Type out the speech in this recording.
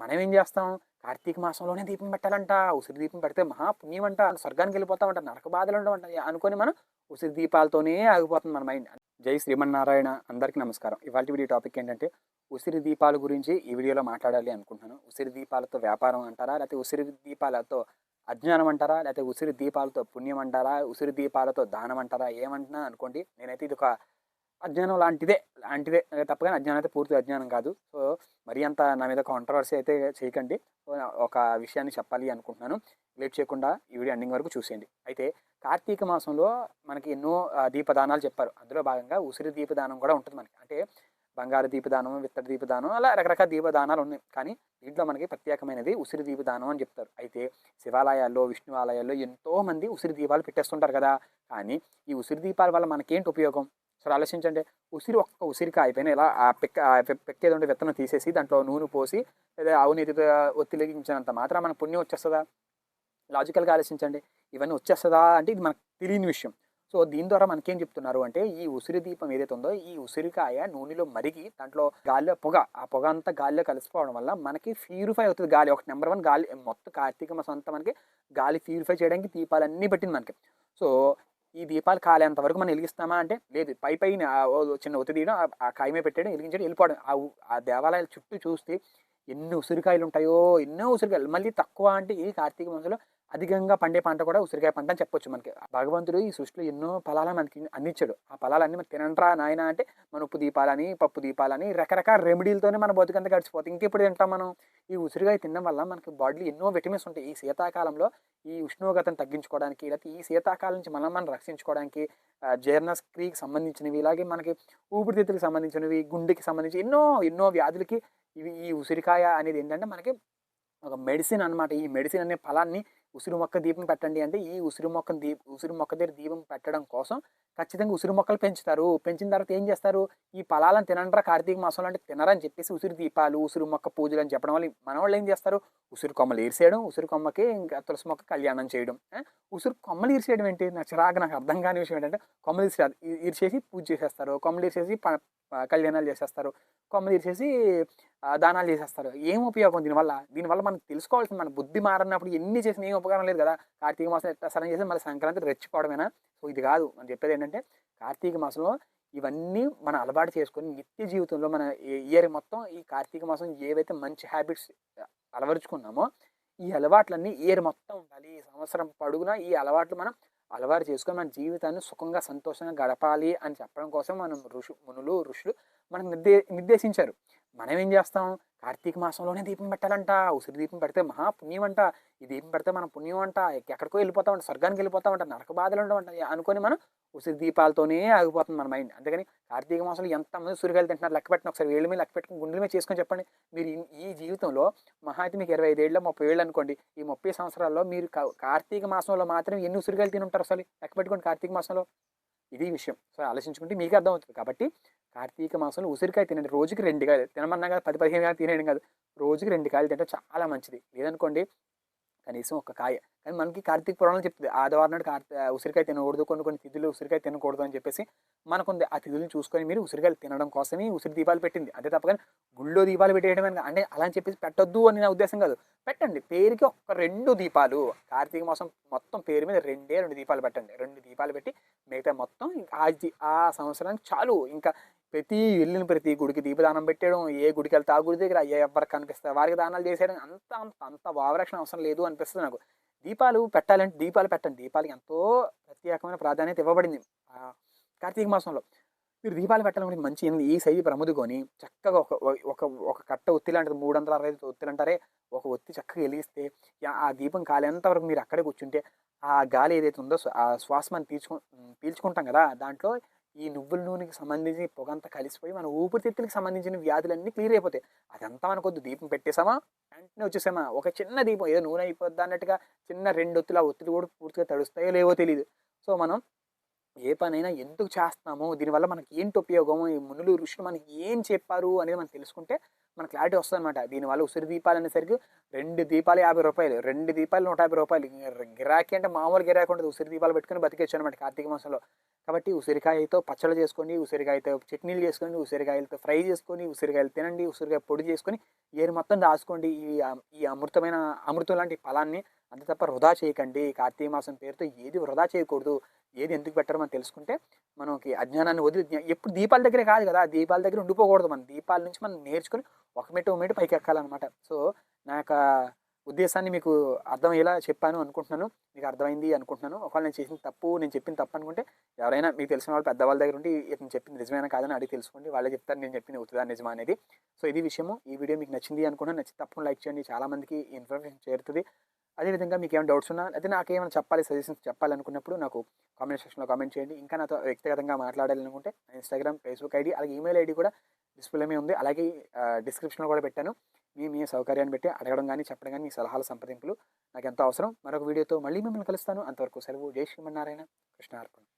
మనం ఏం చేస్తాం? కార్తీక మాసంలోనే దీపం పెట్టాలంట ఉసిరి దీపం పెడితే మహాపుణ్యం అంట స్వర్గానికి వెళ్ళిపోతామంట నరక బాధలు ఉండమంట అనుకొని మనం ఉసిరి దీపాలతోనే ఆగిపోతుంది మన మైండ్. జై శ్రీమన్నారాయణ అందరికీ నమస్కారం. ఇవాళ వీడియో టాపిక్ ఏంటంటే ఉసిరి దీపాల గురించి ఈ వీడియోలో మాట్లాడాలి అనుకుంటున్నాను. ఉసిరి దీపాలతో వ్యాపారం అంటారా? లేకపోతే ఉసిరి దీపాలతో అజ్ఞానం అంటారా? లేకపోతే ఉసిరి దీపాలతో పుణ్యం అంటారా? ఉసిరి దీపాలతో దానం అంటారా? ఏమంటున్నా అనుకోండి నేనైతే ఇది ఒక అజ్ఞానం లాంటిదే లాంటిదే. తప్పగానే అజ్ఞానం అయితే పూర్తి అజ్ఞానం కాదు. సో మరీ అంత నా మీద కాంట్రవర్సీ అయితే చేయకండి. ఒక విషయాన్ని చెప్పాలి అనుకుంటున్నాను. లేట్ చేయకుండా ఈ వీడియో ఎండింగ్ వరకు చూసేయండి. అయితే కార్తీక మాసంలో మనకి ఎన్నో దీపదానాలు చెప్పారు. అందులో భాగంగా ఉసిరి దీపదానం కూడా ఉంటుంది మనకి. అంటే బంగారు దీపదానం విత్తడి దీపదానం అలా రకరకాల దీపదానాలు ఉన్నాయి. కానీ దీంట్లో మనకి ప్రత్యేకమైనది ఉసిరి దీపదానం అని చెప్తారు. అయితే శివాలయాల్లో విష్ణు ఆలయాల్లో ఎంతో మంది ఉసిరి దీపాలు పెట్టేస్తుంటారు కదా. కానీ ఈ ఉసిరి దీపాల వల్ల మనకేంటి ఉపయోగం? సరే ఆలోచించండి. ఉసిరి ఒక్క ఉసిరికాయ పైన ఇలా ఆ పెక్క పెక్క ఏదో పెక్కేది విత్తనం తీసేసి దాంట్లో నూనె పోసి లేదా అవినీతితో ఒత్తిలిగించినంత మాత్రం మనకు పుణ్యం వచ్చేస్తుందా? లాజికల్గా ఆలోచించండి. ఇవన్నీ వచ్చేస్తుందా? అంటే ఇది మనకు తెలియని విషయం. సో దీని ద్వారా మనకేం చెప్తున్నారు అంటే ఈ ఉసిరి దీపం ఏదైతే ఉందో ఈ ఉసిరికాయ నూనెలో మరిగి దాంట్లో గాలిలో పొగ ఆ పొగ అంతా గాలిలో కలిసిపోవడం వల్ల మనకి ప్యూరిఫై అవుతుంది గాలి. ఒక నెంబర్ వన్ గాలి మొత్తం కార్తీక మాసం అంతా మనకి గాలి ప్యూరిఫై చేయడానికి దీపాలన్నీ పెట్టింది మనకి. సో ఈ దీపాలు కాలేంత వరకు మనం వెలిగిస్తామా అంటే లేదు పై పైన ఆ చిన్న ఒత్తి తీయడం ఆ- కాయమే పెట్టడం వెలిగించడం వెళ్ళిపోవడం. ఆ ఆ దేవాలయాల చుట్టూ చూస్తే ఎన్ని ఉసిరికాయలు ఉంటాయో ఎన్నో ఉసిరికాయలు. మళ్ళీ తక్కువ అంటే ఈ కార్తీక మాసంలో అధికంగా పండే పంట కూడా ఉసిరికాయ పంట అని చెప్పొచ్చు మనకి. భగవంతుడు ఈ సృష్టిలో ఎన్నో ఫలాలను మనకి అందించాడు. ఆ ఫలాలన్నీ మనం తినంట్రా నాయన అంటే మన ఉప్పు దీపాలని పప్పు దీపాలని రకరకాల రెమెడీలతోనే మన బతుకంతా గడిచిపోతుంది. ఇంకెప్పుడు తింటాం మనం? ఈ ఉసిరికాయ తినడం వల్ల మనకి బాడీలో ఎన్నో విటమిన్స్ ఉంటాయి. ఈ శీతాకాలంలో ఈ ఉష్ణోగ్రతను తగ్గించుకోవడానికి లేకపోతే ఈ శీతాకాలం నుంచి మనం మనం రక్షించుకోవడానికి ఆ, జీర్ణక్రియకి సంబంధించినవి ఇలాగే మనకి ఊపిరితిత్తులకు సంబంధించినవి గుండెకి సంబంధించి ఎన్నో ఎన్నో వ్యాధులకి ఇవి ఈ ఉసిరికాయ అనేది ఏంటంటే మనకి ఒక మెడిసిన్ అన్నమాట. ఈ మెడిసిన్ అనే ఫలాన్ని ఉసిరి మొక్క దీపం పెట్టండి అంటే ఈ ఉసిరి మొక్క దీ ఉసిరి మొక్క దగ్గర దీపం పెట్టడం కోసం ఖచ్చితంగా ఉసిరి మొక్కలు పెంచుతారు. పెంచిన తర్వాత ఏం చేస్తారు? ఈ ఫలాలను తినంటారా కార్తీక మాసంలో అంటే తినరని చెప్పేసి ఉసిరి దీపాలు ఉసిరి మొక్క పూజలు అని చెప్పడం వల్ల మన వాళ్ళు ఏం చేస్తారు? ఉసిరి కొమ్మలు ఈర్చేయడం ఉసిరి కొమ్మకి ఇంకా తులసి మొక్క కళ్యాణం చేయడం. ఉసిరి కొమ్మలు ఈర్చేయడం ఏంటి? నాకు చిరాకు నాకు అర్థం కాని విషయం ఏంటంటే కొమ్మలు ఈర్చే ఈర్చేసి పూజ చేసేస్తారు. కొమ్మలు ఈర్చేసి ప- కళ్యాణాలు చేసేస్తారు. కొమ్మలు ఈర్చేసి దానాలు చేసేస్తారు. ఏం ఉపయోగం దీనివల్ల? దీనివల్ల మనం తెలుసుకోవాల్సింది మన బుద్ధి మారినప్పుడు ఎన్ని చేసినా ఏం ఉపకారం లేదు కదా. కార్తీక మాసం ఎట్లా సరం చేసి మళ్ళీ సంక్రాంతి రెచ్చిపోవడమేనా? సో ఇది కాదు. మనం చెప్పేది ఏంటంటే కార్తీక మాసంలో ఇవన్నీ మనం అలవాటు చేసుకొని నిత్య జీవితంలో మన ఇయర్ మొత్తం ఈ కార్తీక మాసం ఏవైతే మంచి హ్యాబిట్స్ అలవరుచుకున్నామో ఈ అలవాట్లన్నీ ఇయర్ మొత్తం ఉండాలి. ఈ సంవత్సరం పొడుగునా ఈ అలవాట్లు మనం అలవాటు చేసుకొని మన జీవితాన్ని సుఖంగా సంతోషంగా గడపాలి అని చెప్పడం కోసం మనం ఋషు మునులు ఋషులు మనకు నిర్దే నిర్దేశించారు. మనం ఏం చేస్తాం? కార్తీక మాసంలోనే దీపం పెట్టాలంట. ఉసిరి దీపం పెడితే మహా పుణ్యం అంట ఈ దీపం పెడితే మనం పుణ్యం అంట ఎక్కడికో వెళ్ళిపోతామంట స్వర్గానికి వెళ్ళిపోతామంట నరక బాధలు ఉండవంట అనుకొని మనం ఉసిరి దీపాలతోనే ఆగిపోతుంది మన మైండ్. అందుకని కార్తీక మాసంలో ఎంతమంది సూర్యకాయలు తింటున్నారు? లెక్క పెట్టిన ఒకసారి. వేళ్ళ మీద లెక్క పెట్టుకుని గుండెల మీద చేసుకొని చెప్పండి. మీరు ఈ- జీవితంలో మహా అయితే మీకు ఇరవై ఐదేళ్ళు ముప్పై ఏళ్ళు అనుకోండి. ఈ ముప్పై సంవత్సరాల్లో మీరు కా- కార్తీక మాసంలో మాత్రం ఎన్ని ఉసిరికాయలు తిని ఉంటారు అసలు? లెక్క పెట్టుకోండి కార్తీక మాసంలో. ఇది విషయం. సో ఆలోచించుకుంటే మీకు అర్థమవుతుంది. కాబట్టి కార్తీక మాసంలో ఉసిరికాయ తినండి. రోజుకి రెండు కాయలు. తినమన్నా కదా పది పదిహేను కాయలు తినేయడం కాదు. రోజుకి రెండు కాయలు తింటే చాలా మంచిది. లేదనుకోండి కనీసం ఒక కాయ. కానీ మనకి కార్తీక పురాణం చెప్తుంది ఆదివారం నాడు కార్తీ ఉసిరికాయ తినకూడదు. కొన్ని కొన్ని తిథులు ఉసిరికాయ తినకూడదు అని చెప్పేసి మనకుంది. ఆ తిథులను చూసుకొని మీరు ఉసిరికాయలు తినడం కోసమే ఉసిరి దీపాలు పెట్టింది. అదే తప్ప కానీ గుళ్ళో దీపాలు పెట్టేయడం అని అంటే అలా అని చెప్పేసి పెట్టొద్దు అని నా ఉద్దేశం కాదు. పెట్టండి. పేరుకి ఒక రెండు దీపాలు. కార్తీక మాసం మొత్తం పేరు మీద రెండే రెండు దీపాలు పెట్టండి. రెండు దీపాలు పెట్టి మిగతా మొత్తం ఆ సంవత్సరానికి చాలు. ఇంకా ప్రతి వెళ్ళిన ప్రతి గుడికి దీపదానం పెట్టడం ఏ గుడికి వెళ్తే ఆ గుడి దగ్గర ఏ ఎవరికి కనిపిస్తే వారికి దానాలు చేసేయడం అంత అంత అంత వావరక్షణ అవసరం లేదు అనిపిస్తుంది నాకు. దీపాలు పెట్టాలంటే దీపాలు పెట్టండి. దీపాలకి ఎంతో ప్రత్యేకమైన ప్రాధాన్యత ఇవ్వబడింది కార్తీక మాసంలో. మీరు దీపాలు పెట్టాలని మంచి ఈ సై ప్రముదుకొని చక్కగా ఒక ఒక ఒక కట్ట ఒత్తి లాంటిది మూడు వందల అరవై ఐదు ఒత్తిలు అంటారే ఒక ఒత్తి చక్కగా వెలిగిస్తే ఆ దీపం కాలేంత వరకు మీరు అక్కడే కూర్చుంటే ఆ గాలి ఏదైతే ఉందో ఆ శ్వాస మనం పీల్చుకు పీల్చుకుంటాం కదా దాంట్లో ఈ నువ్వుల నూనెకి సంబంధించి పొగంతా కలిసిపోయి మన ఊపిరితిత్తులకు సంబంధించిన వ్యాధులన్నీ క్లియర్ అయిపోతాయి. అదంతా మనకొద్దు. దీపం పెట్టేసామా వెంటనే వచ్చేసామా? ఒక చిన్న దీపం. ఏదో నూనె అయిపోద్ది అన్నట్టుగా చిన్న రెండు ఒత్తులు ఆ ఒత్తులు కూడా పూర్తిగా తడుస్తాయో లేవో తెలియదు సో మనం ఏ పనైనా ఎందుకు చేస్తున్నామో? దీనివల్ల మనకి ఏంటి ఉపయోగం ఈ మునులు ఋషులు మనకి ఏం చెప్పారు అనేది మనం తెలుసుకుంటే మన క్లారిటీ వస్తుంది అనమాట దీనివల్ల ఉసిరి దీపాలు అనేసరికి రెండు దీపాలు యాభై రూపాయలు రెండు దీపాలు నూట యాభై రూపాయలు. గిరాకీ అంటే మామూలు గిరాకీ ఉంటుంది ఉసిరి దీపాలు పెట్టుకుని బతికేచ్చు అనమాట కార్తీక మాసంలో. కాబట్టి ఉసిరికాయతో పచ్చళ్ళు చేసుకోండి ఉసిరికాయతో చట్నీలు చేసుకోండి ఉసిరికాయలతో ఫ్రై చేసుకొని ఉసిరికాయలు తినండి ఉసిరికాయ పొడి చేసుకొని ఏరు మొత్తం దాచుకోండి. ఈ ఈ అమృతమైన అమృతం లాంటి ఫలాన్ని అంతే తప్ప వృధా చేయకండి. కార్తీక మాసం పేరుతో ఏది వృధా చేయకూడదు. ఏది ఎందుకు పెట్టరు మనం తెలుసుకుంటే మనకి అజ్ఞానాన్ని వదిలి ఎప్పుడు దీపాల దగ్గరే కాదు కదా. దీపాల దగ్గర ఉండిపోకూడదు మనం. దీపాల నుంచి మనం నేర్చుకుని ఒక మెట్టు ఒక మెట్టు పైకి ఎక్కాలన్నమాట. సో నా యొక్క ఉద్దేశాన్ని మీకు అర్థమయ్యేలా చెప్పాను అనుకుంటున్నాను. మీకు అర్థమైంది అనుకుంటున్నాను. ఒకవేళ నేను చేసిన తప్పు నేను చెప్పిన తప్పు అనుకుంటే ఎవరైనా మీకు తెలిసిన వాళ్ళు పెద్దవాళ్ళ దగ్గర ఉండి నేను చెప్పింది నిజమేనా కాదని అడిగి తెలుసుకోండి. వాళ్ళే చెప్తారు నేను చెప్పింది అవుతుందా నిజమా అనేది. సో ఇది విషయము. ఈ వీడియో మీకు నచ్చింది అనుకుంటున్నాను నచ్చి తప్పకుండా లైక్ చేయండి. చాలామందికి ఇన్ఫర్మేషన్ చేరుతుంది. అదేవిధంగా మీకు ఏమైనా డౌట్స్ ఉన్నా అయితే నాకు ఏమైనా చెప్పాలి సజెషన్స్ చెప్పాలనుకున్నప్పుడు నాకు కామెంట్ సెక్షన్లో కామెంట్ చేయండి. ఇంకా నాతో వ్యక్తిగతంగా మాట్లాడాలనుకుంటే ఇన్స్టాగ్రామ్ ఫేస్బుక్ ఐడి అలాగే ఈమెయిల్ ఐడి కూడా డిస్ప్లేమే ఉంది. అలాగే డిస్క్రిప్షన్లో కూడా పెట్టాను. మీ మీ సౌకర్యాన్ని పెట్టి అడగడం కానీ చెప్పడం కానీ మీ సలహాల సంప్రదింపులు నాకు ఎంతో అవసరం. మరొక వీడియోతో మళ్ళీ మిమ్మల్ని కలుస్తాను. అంతవరకు సెలవు. జై శ్రీమన్నారాయణ. కృష్ణార్పణ.